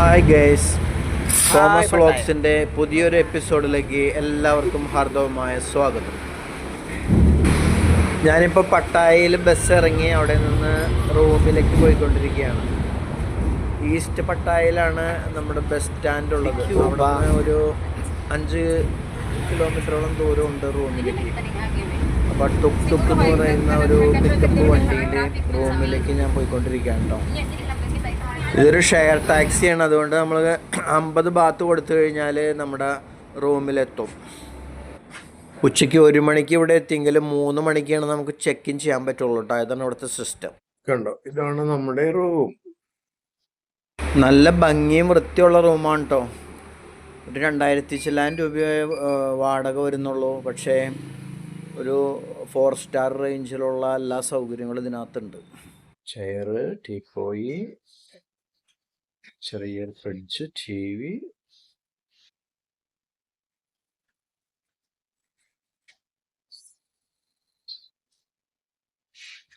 Hi guys Thomas. വ്ളോഗ്സിന്റെ പുതിയൊരു എപ്പിസോഡിലേക്ക് എല്ലാവർക്കും ഹാർദവമായ സ്വാഗതം. ഞാനിപ്പോൾ പട്ടായയിൽ ബസ് ഇറങ്ങി അവിടെ നിന്ന് റൂമിലേക്ക് പോയിക്കൊണ്ടിരിക്കുകയാണ്. ഈസ്റ്റ് പട്ടായയിലാണ് നമ്മുടെ ബസ് സ്റ്റാൻഡ് ഉള്ളത്. അവിടെ ഒരു അഞ്ച് കിലോമീറ്ററോളം ദൂരം ഉണ്ട് റൂമിലേക്ക്. അപ്പോൾ ടുക്ക് ടുക്ക് എന്ന് പറയുന്ന ഒരു പിക്കപ്പ് വണ്ടിയിൽ റൂമിലേക്ക് ഞാൻ പോയിക്കൊണ്ടിരിക്കുകയാണ് കേട്ടോ ഇതൊരു ഷെയർ ടാക്സിയാണ്. അതുകൊണ്ട് നമ്മൾ അമ്പത് ബാത്ത് കൊടുത്തു കഴിഞ്ഞാൽ നമ്മുടെ റൂമിലെത്തും. ഉച്ചയ്ക്ക് ഒരു മണിക്ക് ഇവിടെ എത്തിയെങ്കിലും മൂന്ന് മണിക്കാണ് നമുക്ക് ചെക്ക് ഇൻ ചെയ്യാൻ പറ്റുള്ളൂ കേട്ടോ അതാണ് ഇവിടുത്തെ സിസ്റ്റം കണ്ടോ? ഇതാണ് നമ്മുടെ റൂം നല്ല ഭംഗിയും വൃത്തിയുള്ള റൂമാണ് കേട്ടോ ഒരു രണ്ടായിരത്തി ചില്ലാൻ രൂപ വാടക വരുന്നുള്ളൂ. പക്ഷേ ഒരു ഫോർ സ്റ്റാർ റേഞ്ചിലുള്ള എല്ലാ സൗകര്യങ്ങളും ഇതിനകത്തുണ്ട്. ചെയറ് ടീപ്പോയി ചെറിയൊരു ഫ്രിഡ്ജ് ടി വി.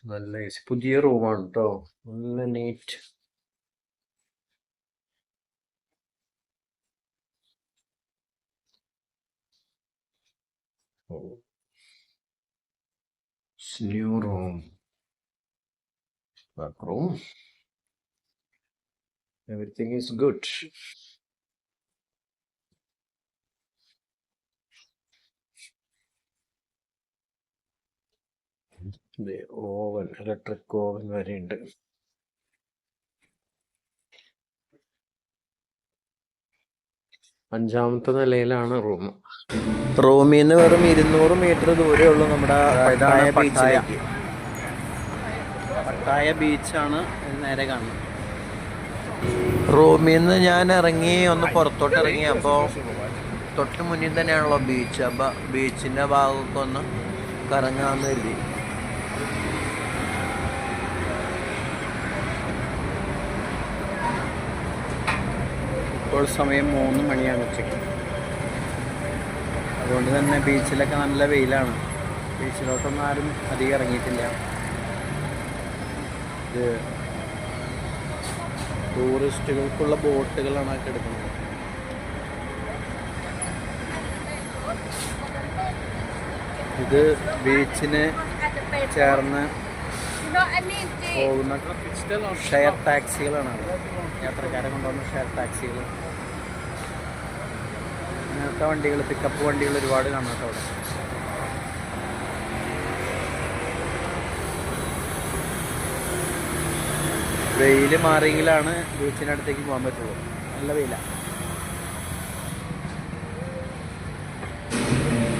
നല്ല പുതിയ റൂമാണ് കേട്ടോ നല്ല neat new room back room Everything is good. Oven electric oven വരെയുണ്ട് അഞ്ചാമത്തെ നിലയിലാണ് റൂം. റൂമിൽ നിന്ന് വെറും ഇരുന്നൂറ് മീറ്റർ ദൂരമേ ഉള്ളൂ നമ്മുടെ പട്ടായ. ബീച്ചിലേക്ക്. പട്ടായ ബീച്ചാണ് നേരെ കാണുന്നത്. റൂമിൽ നിന്ന് ഞാൻ ഇറങ്ങി ഒന്ന് പുറത്തോട്ട് ഇറങ്ങി അപ്പോൾ തൊട്ട് മുന്നിൽ തന്നെയാണല്ലോ ബീച്ച് അപ്പോൾ ബീച്ചിന്റെ ഭാഗമൊക്കെ ഒന്ന് കറങ്ങാമെന്ന് കരുതി. ഇപ്പോൾ സമയം മൂന്ന് മണിയാണ് ഉച്ചയ്ക്ക്. അതുകൊണ്ട് തന്നെ ബീച്ചിലൊക്കെ നല്ല വെയിലാണ്. ബീച്ചിലോട്ടൊന്നും ആരും അധികം ഇറങ്ങിയിട്ടില്ല. ഇത് ടൂറിസ്റ്റുകൾക്കുള്ള ബോട്ടുകളാണ് ആ കിടക്കുന്നത്. ഇത് ബീച്ചിന് ചേർന്ന് പോകുന്ന ഷെയർ ടാക്സികളാണ് യാത്രക്കാരെ കൊണ്ടുവന്ന ഷെയർ ടാക്സികൾ അങ്ങനത്തെ വണ്ടികൾ പിക്കപ്പ് വണ്ടികൾ ഒരുപാട് കാണാം കേട്ടോ അവിടെ വെയിൽ മാറിയെങ്കിലാണ് ബീച്ചിന്റെ അടുത്തേക്ക് പോകാൻ പറ്റുള്ളൂ. നല്ല വെയിലാണ്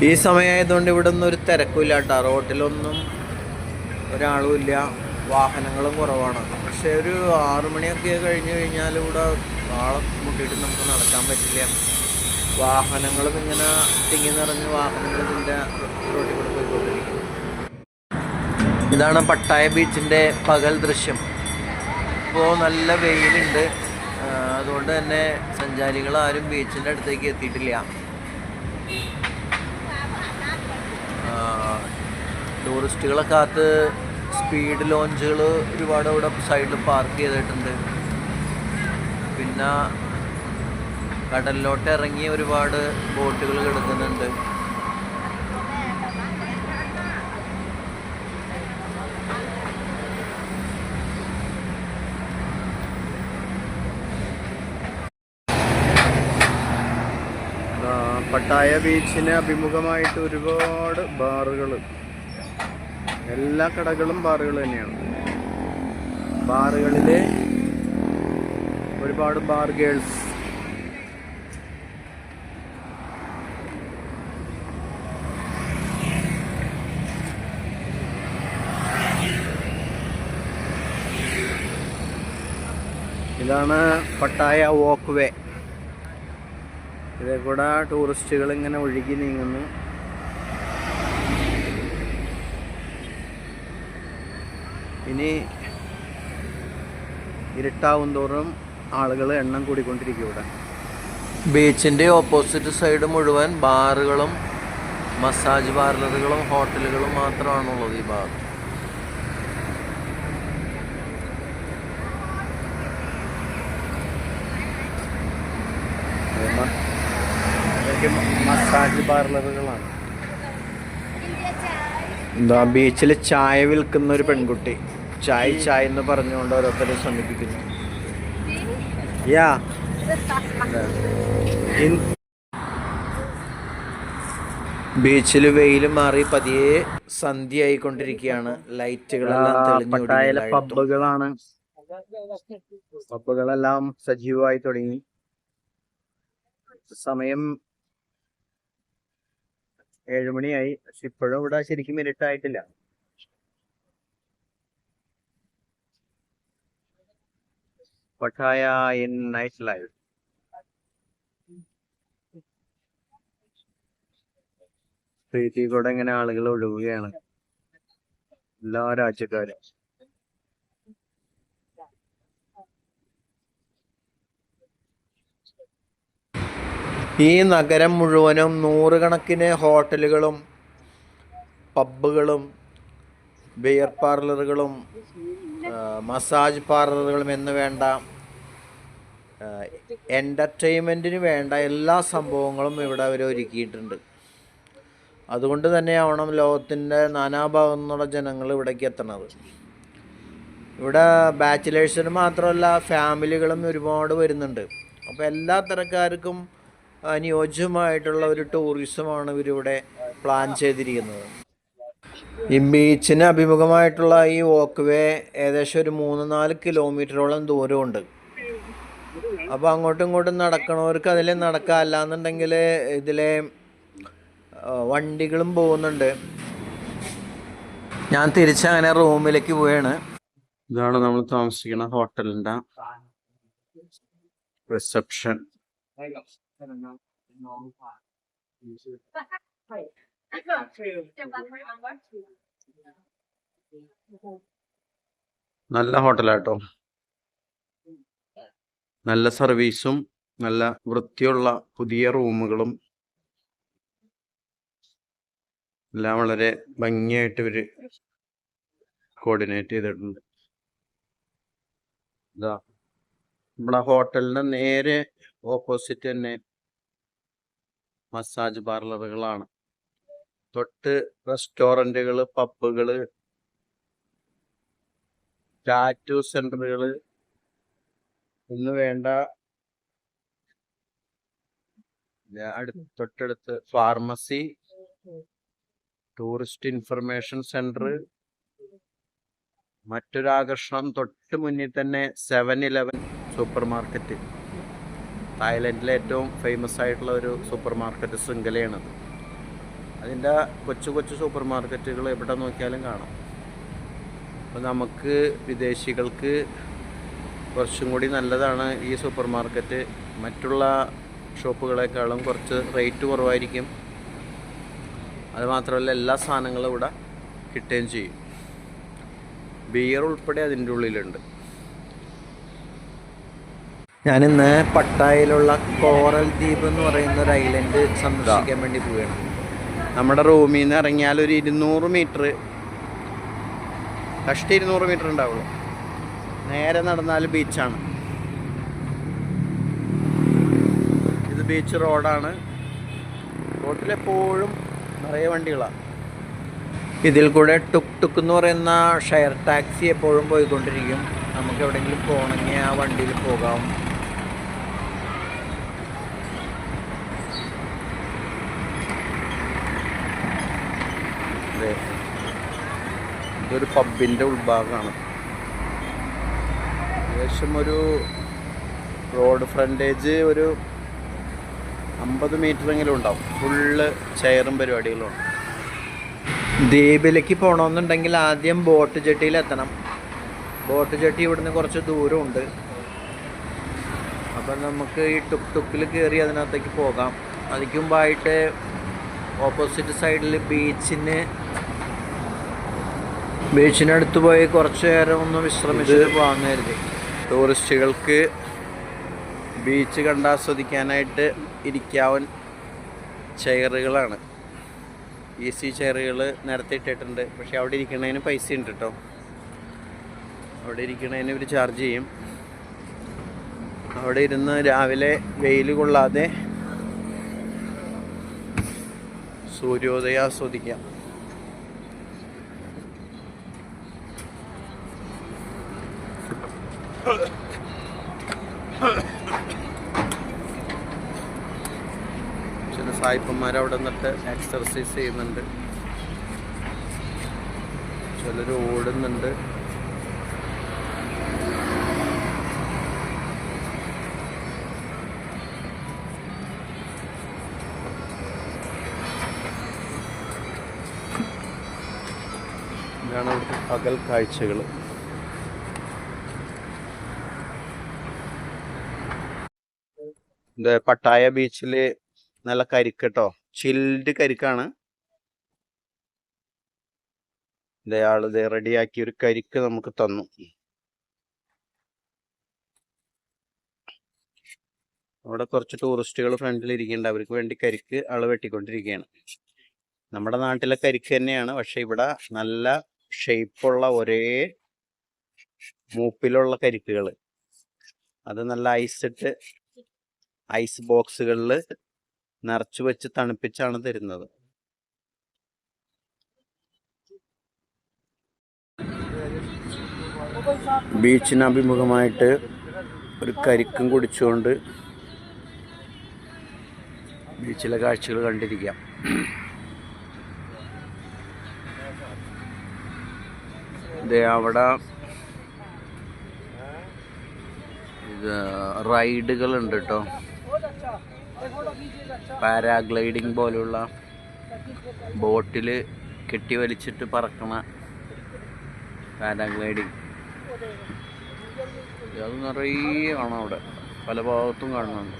ഈ സമയമായതുകൊണ്ട് ഇവിടെ ഒന്നും ഒരു തിരക്കില്ല കേട്ടോ. റോട്ടിലൊന്നും ഒരാളും ഇല്ല. വാഹനങ്ങളും കുറവാണ്. പക്ഷെ ഒരു ആറു മണിയൊക്കെ കഴിഞ്ഞു കഴിഞ്ഞാൽ ഇവിടെ ആളെ മുട്ടിയിട്ട് നമുക്ക് നടക്കാൻ പറ്റില്ല. വാഹനങ്ങളും ഇങ്ങനെ തിങ്ങി നിറഞ്ഞ് വാഹനങ്ങൾ ഇതിന്റെ റോട്ടിൽ കൂടെ പോയിക്കൊണ്ടിരിക്കും ഇതാണ് പട്ടായ ബീച്ചിന്റെ പകൽ ദൃശ്യം. ഇപ്പോൾ നല്ല വെയിലുണ്ട്. അതുകൊണ്ട് തന്നെ സഞ്ചാരികൾ ആരും ബീച്ചിന്റെ അടുത്തേക്ക് എത്തിയിട്ടില്ല. ടൂറിസ്റ്റുകളെ കാത്ത് സ്പീഡ് ലോഞ്ചുകൾ ഒരുപാട് അവിടെ സൈഡിൽ പാർക്ക് ചെയ്തിട്ടുണ്ട്. പിന്നെ കടലിലോട്ട് ഇറങ്ങി ഒരുപാട് ബോട്ടുകൾ കിടക്കുന്നുണ്ട് ആ, പട്ടായ ബീച്ചിന് അഭിമുഖമായിട്ട് ഒരുപാട് ബാറുകൾ. എല്ലാ കടകളും ബാറുകൾ തന്നെയാണ്. ബാറുകളിൽ ഒരുപാട് ബാർ ഗേൾസ്. ഇതാണ് പട്ടായ വോക്ക് വേ ഇതേ കൂടെ ടൂറിസ്റ്റുകൾ ഇങ്ങനെ ഒഴുകി നീങ്ങുന്നു. ഇനി ഇരുട്ടാവും തോറും ആളുകൾ എണ്ണം കൂടിക്കൊണ്ടിരിക്കും ഇവിടെ. ബീച്ചിന്റെ ഓപ്പോസിറ്റ് സൈഡ് മുഴുവൻ ബാറുകളും മസാജ് പാർലറുകളും ഹോട്ടലുകളും മാത്രമാണുള്ളത് ഈ ഭാഗത്ത് ശരിക്കും മസാജ് പാർലറുകളാണ് എന്താ ബീച്ചിൽ ചായ വിൽക്കുന്ന ഒരു പെൺകുട്ടി. ചായ ചായ എന്ന് പറഞ്ഞുകൊണ്ട് ഓരോരുത്തരെ സമീപിക്കുന്നു യാ. ബീച്ചിൽ വെയിൽ മാറി പതിയെ സന്ധ്യ ആയിക്കൊണ്ടിരിക്കുകയാണ് ലൈറ്റുകളെല്ലാം തെളിഞ്ഞു. പബ്ബുകളാണ്. പബ്ബുകളെല്ലാം സജീവമായി തുടങ്ങി. സമയം ഏഴുമണിയായി പക്ഷെ ഇപ്പോഴും ഇവിടെ ശരിക്കും ഇരുട്ടായിട്ടില്ല. പട്ടായ ഇൻ നൈറ്റ് ലൈഫ് കൂടെ ഇങ്ങനെ ആളുകൾ ഒഴുകുകയാണ്. എല്ലാ രാജ്യക്കാരും. ഈ നഗരം മുഴുവനും നൂറുകണക്കിന് ഹോട്ടലുകളും പബ്ബുകളും ബിയർ പാർലറുകളും മസാജ് പാർലറുകളും എന്ന് വേണ്ട എന്റർടൈൻമെന്റിന് വേണ്ട എല്ലാ സംഭവങ്ങളും ഇവിടെ അവർ ഒരുക്കിയിട്ടുണ്ട്. അതുകൊണ്ട് തന്നെയാവണം ലോകത്തിന്റെ നാനാഭാഗത്തു നിന്നുള്ള ജനങ്ങൾ ഇവിടേക്ക് എത്തണത്. ഇവിടെ ബാച്ചിലേഴ്സിന് മാത്രമല്ല ഫാമിലികളും ഒരുപാട് വരുന്നുണ്ട്. അപ്പോൾ എല്ലാ തരക്കാർക്കും അനുയോജ്യമായിട്ടുള്ള ഒരു ടൂറിസമാണ് ഇവരിവിടെ പ്ലാൻ ചെയ്തിരിക്കുന്നത്. ഈ ബീച്ചിന് അഭിമുഖമായിട്ടുള്ള ഈ വോക്ക് വേ ഏകദേശം ഒരു മൂന്ന് നാല് കിലോമീറ്ററോളം ദൂരമുണ്ട്. അപ്പോൾ അങ്ങോട്ടും ഇങ്ങോട്ടും നടക്കണവർക്ക് അതിൽ നടക്കുക അല്ലാന്നുണ്ടെങ്കിൽ ഇതിലെ വണ്ടികളും പോകുന്നുണ്ട്. ഞാൻ തിരിച്ചങ്ങനെ റൂമിലേക്ക് പോവാണ്. ഇതാണ് നമ്മൾ താമസിക്കുന്ന ഹോട്ടലിന്റെ റിസപ്ഷൻ. നല്ല ഹോട്ടലാട്ടോ. നല്ല സർവീസും നല്ല വൃത്തിയുള്ള പുതിയ റൂമുകളും. എല്ലാം വളരെ ഭംഗിയായിട്ട് ഇവർ കോർഡിനേറ്റ് ചെയ്തിട്ടുണ്ട്. ഇതാ നമ്മുടെ ഹോട്ടലിന്റെ നേരെ ഓപ്പോസിറ്റ് തന്നെ മസാജ് പാർലറുകളാണ്. തൊട്ട് റെസ്റ്റോറന്റുകൾ പബ്ബുകൾ ടാറ്റു സെന്ററുകൾ ഇന്ന് വേണ്ട തൊട്ടടുത്ത് ഫാർമസി ടൂറിസ്റ്റ് ഇൻഫർമേഷൻ സെന്റർ മറ്റൊരാകർഷണം തൊട്ട് മുന്നിൽ തന്നെ സെവൻ ഇലവൻ സൂപ്പർ മാർക്കറ്റ് തായ്ലൻഡിലെ ഏറ്റവും ഫേമസ് ആയിട്ടുള്ള ഒരു സൂപ്പർ മാർക്കറ്റ് ശൃംഖലയാണത്. അതിന്റെ കൊച്ചു കൊച്ചു സൂപ്പർ മാർക്കറ്റുകൾ എവിടെ നോക്കിയാലും കാണാം. അപ്പോൾ നമുക്ക് വിദേശികൾക്ക് കുറച്ചും കൂടി നല്ലതാണ് ഈ സൂപ്പർ മാർക്കറ്റ് മറ്റുള്ള ഷോപ്പുകളെക്കാളും കുറച്ച് റേറ്റ് കുറവായിരിക്കും. അതുമാത്രമല്ല എല്ലാ സാധനങ്ങളും ഇവിടെ കിട്ടുകയും ചെയ്യും. ബിയർ ഉൾപ്പെടെ അതിന്റെ ഉള്ളിലുണ്ട്. ഞാനിന്ന് പട്ടായയിലുള്ള കോറൽ ദ്വീപ് എന്ന് പറയുന്ന ഒരു ഐലൻഡ് സന്ദർശിക്കാൻ വേണ്ടി പോവുകയാണ്. നമ്മുടെ റൂമിൽ നിന്ന് ഇറങ്ങിയാൽ ഒരു ഇരുന്നൂറ് മീറ്റർ കഷ്ട ഇരുന്നൂറ് മീറ്റർ ഉണ്ടാവുള്ളൂ. നേരെ നടന്നാൽ ബീച്ചാണ് ഇത് ബീച്ച് റോഡാണ് റോട്ടിലെപ്പോഴും നിറയെ വണ്ടികളാണ് ഇതിൽ കൂടെ ടുക് ടുക്ക് എന്ന് പറയുന്ന ഷെയർ ടാക്സി എപ്പോഴും പോയിക്കൊണ്ടിരിക്കും. നമുക്ക് എവിടെയെങ്കിലും പോകണമെങ്കിൽ ആ വണ്ടിയിൽ പോകാം അതെ ഇതൊരു പബിന്റെ ഉൾഭാഗമാണ്. ഏകദേശം ഒരു റോഡ് ഫ്രണ്ടേജ് ഒരു അമ്പത് മീറ്ററെങ്കിലും ഉണ്ടാവും. ഫുള്ള് ചെയറും പരിപാടികളും ഉണ്ട്. ദ്വീപിലേക്ക് പോകണമെന്നുണ്ടെങ്കിൽ ആദ്യം ബോട്ട് ജെട്ടിയിൽ എത്തണം ബോട്ട് ജെട്ടി ഇവിടുന്ന് കുറച്ച് ദൂരമുണ്ട്. അപ്പം നമുക്ക് ഈ ടുക്ക് ടുക്കിൽ കയറി അതിനകത്തേക്ക് പോകാം. അതിക്കുമ്പായിട്ട് ഓപ്പോസിറ്റ് സൈഡിൽ ബീച്ചിന് ബീച്ചിനടുത്ത് പോയി കുറച്ച് നേരം ഒന്ന് വിശ്രമിച്ചിട്ട് പോകാമെന്ന് കരുതി ടൂറിസ്റ്റുകൾക്ക് ബീച്ച് കണ്ടാസ്വദിക്കാനായിട്ട് ഇരിക്കാവൻ ചെയറുകളാണ്. ഈസി ചെയറുകൾ നേരത്തെ ഇട്ടിട്ടുണ്ട്. പക്ഷെ അവിടെ ഇരിക്കുന്നതിന് പൈസ ഉണ്ട് കേട്ടോ അവിടെ ഇരിക്കുന്നതിന് ഇവർ ചാർജ് ചെയ്യും. അവിടെ ഇരുന്ന് രാവിലെ വെയിൽ കൊള്ളാതെ സൂര്യോദയം ആസ്വദിക്കാം ചില സായിപ്പന്മാർ അവിടെ നിന്നിട്ട് എക്സർസൈസ് ചെയ്യുന്നുണ്ട്. ചിലർ ഓടുന്നുണ്ട്. ഇതാണ് അവിടുത്തെ പകൽ കാഴ്ചകൾ പട്ടായ ബീച്ചിൽ നല്ല കരിക്ക് കേട്ടോ ചിൽഡ് കരിക്കാണ് ഇതയാൾ ഇത് റെഡിയാക്കി ഒരു കരിക്ക് നമുക്ക് തന്നു. അവിടെ കുറച്ച് ടൂറിസ്റ്റുകൾ ഫ്രണ്ടിൽ ഇരിക്കുന്നുണ്ട്. അവർക്ക് വേണ്ടി കരിക്ക് ആൾ വെട്ടിക്കൊണ്ടിരിക്കുകയാണ്. നമ്മുടെ നാട്ടിലെ കരിക്ക് തന്നെയാണ്. പക്ഷെ ഇവിടെ നല്ല ഷേപ്പുള്ള ഒരേ മൂപ്പിലുള്ള കരിക്കുകൾ അത് നല്ല ഐസ് ഇട്ട് ഐസ് ബോക്സുകളിൽ നിറച്ചു വെച്ച് തണുപ്പിച്ചാണ് തരുന്നത്. ബീച്ചിന് അഭിമുഖമായിട്ട് ഒരു കരിക്കും കുടിച്ചുകൊണ്ട് ബീച്ചിലെ കാഴ്ചകൾ കണ്ടിരിക്കാം. ദേ അവിടെ ഇത് റൈഡുകൾ ഉണ്ട് കേട്ടോ പാരാഗ്ലൈഡിങ് പോലുള്ള ബോട്ടിൽ കെട്ടി വലിച്ചിട്ട് പറക്കണ പാരാഗ്ലൈഡിങ്. അത് നിറയെ കാണാം അവിടെ. പല ഭാഗത്തും കാണുന്നുണ്ട്.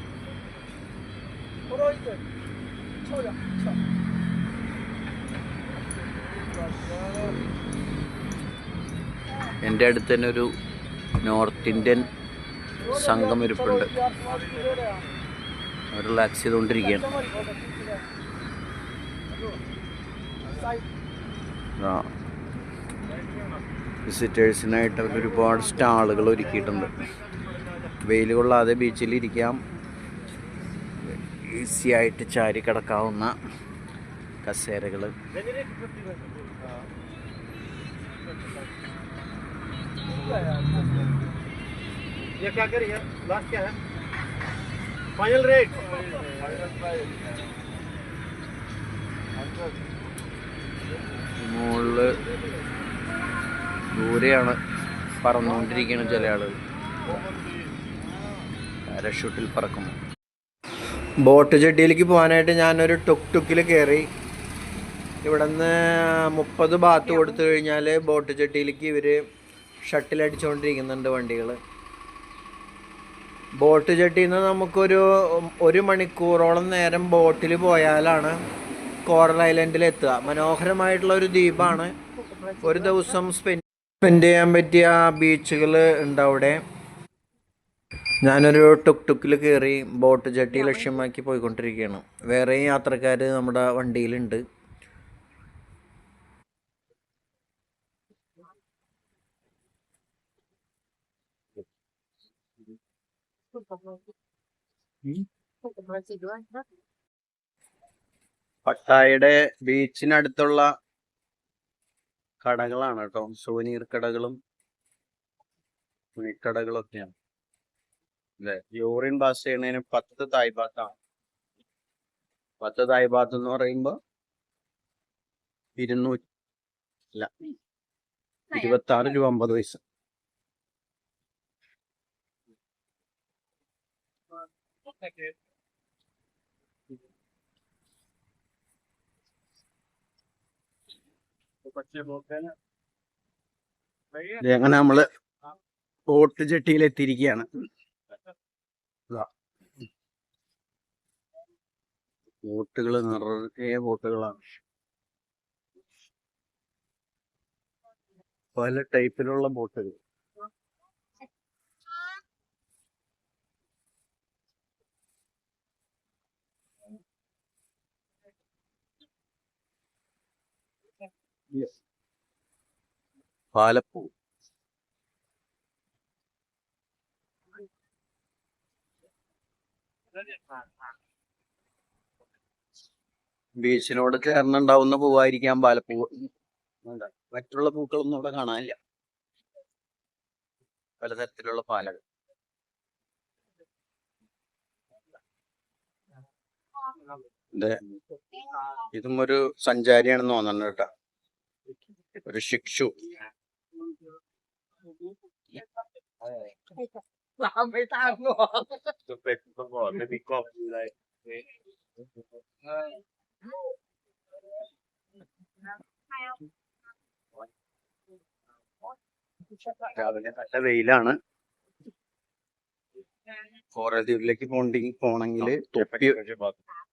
എന്റെ അടുത്ത് തന്നെ ഒരു നോർത്ത് ഇന്ത്യൻ സംഘം ഇരിപ്പുണ്ട്. റിലാക്സ് ചെയ്തുകൊണ്ടിരിക്കുകയാണ് ആ വിസിറ്റേഴ്സിനായിട്ട് അവർ ഒരുപാട് സ്റ്റാളുകൾ ഒരുക്കിയിട്ടുണ്ട് വെയിൽ കൊള്ളാതെ ബീച്ചിൽ ഇരിക്കാം ഈസി ആയിട്ട് ചാരി കിടക്കാവുന്ന കസേരകൾ ये क्या करिए लास्ट क्या है Final rate. Final price. മുകളിൽ ദൂരെയാണ് പറന്നുകൊണ്ടിരിക്കുന്നത് ചില ആളുകൾ പാരഷൂട്ടിൽ പറക്കുന്നു ബോട്ട് ചെട്ടിയിലേക്ക് പോകാനായിട്ട് ഞാനൊരു ടുക്ക് ടുക്കിൽ കയറി ഇവിടെ നിന്ന് മുപ്പത് ബാത്ത് കൊടുത്തു കഴിഞ്ഞാൽ ബോട്ട് ചെട്ടിയിലേക്ക് ഇവർ ഷട്ടിലടിച്ചുകൊണ്ടിരിക്കുന്നുണ്ട് വണ്ടികൾ ബോട്ട് ജെട്ടിയിൽ നിന്ന് നമുക്കൊരു ഒരു മണിക്കൂറോളം നേരം ബോട്ടിൽ പോയാലാണ് കോറൽ ഐലൻഡിൽ എത്തുക മനോഹരമായിട്ടുള്ള ഒരു ദ്വീപാണ്. ഒരു ദിവസം സ്പെൻഡ് സ്പെൻഡ് ചെയ്യാൻ പറ്റിയ ബീച്ചുകൾ ഉണ്ട് അവിടെ. ഞാനൊരു ടുക് ടുക്കിൽ കയറി ബോട്ട് ജട്ടി ലക്ഷ്യമാക്കി പോയിക്കൊണ്ടിരിക്കുകയാണ്. വേറെ യാത്രക്കാർ നമ്മുടെ വണ്ടിയിലുണ്ട്. പട്ടായയുടെ ബീച്ചിനടുത്തുള്ള കടകളാണ് കേട്ടോ. സുവനീർ കടകളും തുണിക്കടകളും ഒക്കെയാണ് അതെ യൂറിൻ പാസ് ചെയ്യുന്നതിന് പത്ത് തായ് ബാത്താണ് പത്ത് തായ് ബാത്ത് എന്ന് പറയുമ്പോ ഇരുന്നൂറ്റി അല്ല ഇരുപത്തി ആറ് രൂപ അമ്പത് പൈസ. Okay. അങ്ങനെ നമ്മൾ ബോട്ട് ജെട്ടിയിൽ എത്തിയിരിക്കുകയാണ് ബോട്ടുകൾ നിറയെ ബോട്ടുകളാണ് പല ടൈപ്പിലുള്ള ബോട്ടുകൾ പാലപ്പൂ. ബീച്ചിനോട് ചേർന്നുണ്ടാവുന്ന പൂവായിരിക്കാം പാലപ്പൂ. മറ്റുള്ള പൂക്കളൊന്നും ഇവിടെ കാണാനില്ല. പലതരത്തിലുള്ള പാലകൾ. ഇത് ഒരു സഞ്ചാരിയാണെന്ന് തോന്നുന്നു കേട്ടോ. ഒരു ശിക്ഷു. രാവിലെ നല്ല വെയിലാണ്. കോറൽ ദ്വീപിലേക്ക് പോണ്ടി പോണെങ്കിൽ തൊപ്പി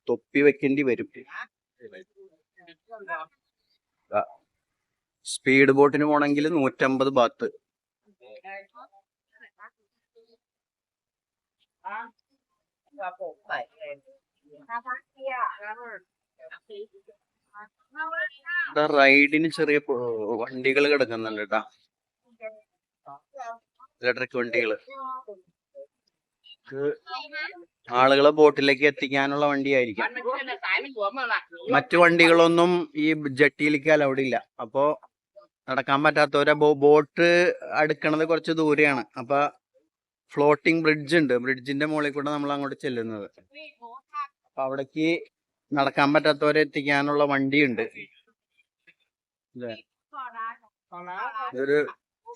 തൊപ്പി വെക്കേണ്ടി വരും. സ്പീഡ് ബോട്ടിന് പോണെങ്കിൽ നൂറ്റമ്പത് ബാത്ത് റൈഡിന് ചെറിയ വണ്ടികൾ കിടക്കുന്നുണ്ട് കേട്ടാ ഇലക്ട്രിക് വണ്ടികൾ. ആളുകളെ ബോട്ടിലേക്ക് എത്തിക്കാനുള്ള വണ്ടിയായിരിക്കും. മറ്റു വണ്ടികളൊന്നും ഈ ജട്ടിയിലേക്ക് അലൗഡ് ഇല്ല. അപ്പോ നടക്കാൻ പറ്റാത്തവരെ ബോട്ട് അടുക്കണത് കുറച്ച് ദൂരെയാണ്. അപ്പൊ ഫ്ലോട്ടിംഗ് ബ്രിഡ്ജ് ഉണ്ട്. ബ്രിഡ്ജിന്റെ മുകളിൽ കൂടെ നമ്മൾ അങ്ങോട്ട് ചെല്ലുന്നത്. അപ്പൊ അവിടേക്ക് നടക്കാൻ പറ്റാത്തവരെ എത്തിക്കാനുള്ള വണ്ടിയുണ്ട്. ഇതൊരു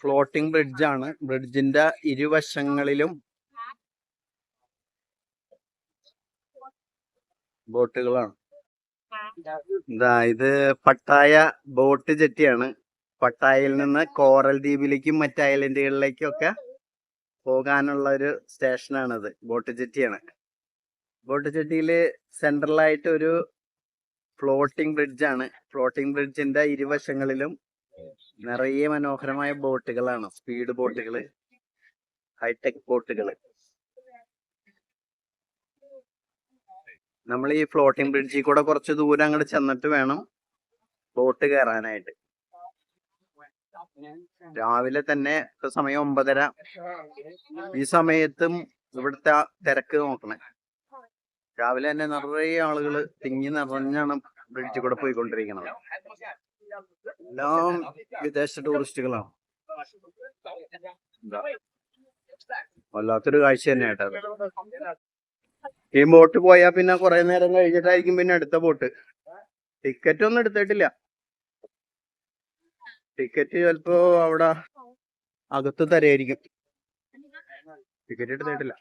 ഫ്ലോട്ടിംഗ് ബ്രിഡ്ജാണ്. ബ്രിഡ്ജിന്റെ ഇരുവശങ്ങളിലും ബോട്ടുകളാണ്. ഇത് പട്ടായ ബോട്ട് ജെട്ടിയാണ്. പട്ടായയിൽ നിന്ന് കോറൽ ദ്വീപിലേക്കും മറ്റ് ഐലൻഡുകളിലേക്കും ഒക്കെ പോകാനുള്ള ഒരു സ്റ്റേഷനാണിത്. ബോട്ട് ജെട്ടിയാണ് ബോട്ട് ജെട്ടിയിൽ സെൻട്രലായിട്ട് ഒരു ഫ്ലോട്ടിംഗ് ബ്രിഡ്ജാണ്. ഫ്ലോട്ടിംഗ് ബ്രിഡ്ജിന്റെ ഇരുവശങ്ങളിലും നിറയെ മനോഹരമായ ബോട്ടുകളാണ്. സ്പീഡ് ബോട്ടുകൾ ഹൈടെക് ബോട്ടുകൾ നമ്മൾ ഈ ഫ്ലോട്ടിംഗ് ബ്രിഡ്ജിൽ കൂടെ കുറച്ച് ദൂരം അങ്ങോട്ട് ചെന്നിട്ട് വേണം ബോട്ട് കയറാനായിട്ട്. രാവിലെ തന്നെ സമയം ഒമ്പതര. ഈ സമയത്തും ഇവിടുത്തെ തിരക്ക് നോക്കണേ. രാവിലെ തന്നെ നിറയെ ആളുകൾ തിങ്ങി നിറഞ്ഞാണ് ബ്രിഡ്ജിൽ കൂടെ പോയിക്കൊണ്ടിരിക്കുന്നത് എല്ലാം വിദേശ ടൂറിസ്റ്റുകളാണ്. വല്ലാത്തൊരു കാഴ്ച തന്നെ കേട്ടത് ഈ ബോട്ട് പോയാൽ പിന്നെ കുറെ നേരം കഴിഞ്ഞിട്ടായിരിക്കും പിന്നെ അടുത്ത ബോട്ട്. ടിക്കറ്റ് ഒന്നും എടുത്തിട്ടില്ല. ടിക്കറ്റ് ചിലപ്പോ അവിടെ അകത്ത് തരായിരിക്കും ടിക്കറ്റ് എടുത്തിട്ടില്ല.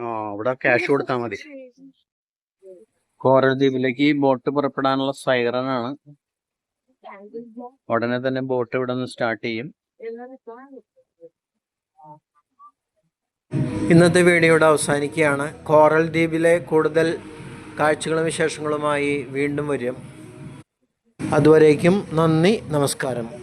ആ അവിടെ ക്യാഷ് കൊടുത്താ മതി. കോറൽ ദ്വീപിലേക്ക് ബോട്ട് പുറപ്പെടാനുള്ള സൈറനാണ് ഉടനെ തന്നെ ബോട്ട് ഇവിടെ നിന്ന് സ്റ്റാർട്ട് ചെയ്യും. ഇന്നത്തെ വീഡിയോയുടെ അവസാനിക്കുകയാണ്. കോറൽ ദ്വീപിലെ കൂടുതൽ കാഴ്ചകളും വിശേഷങ്ങളുമായി വീണ്ടും വരും. അതുവരേക്കും നന്ദി നമസ്കാരം.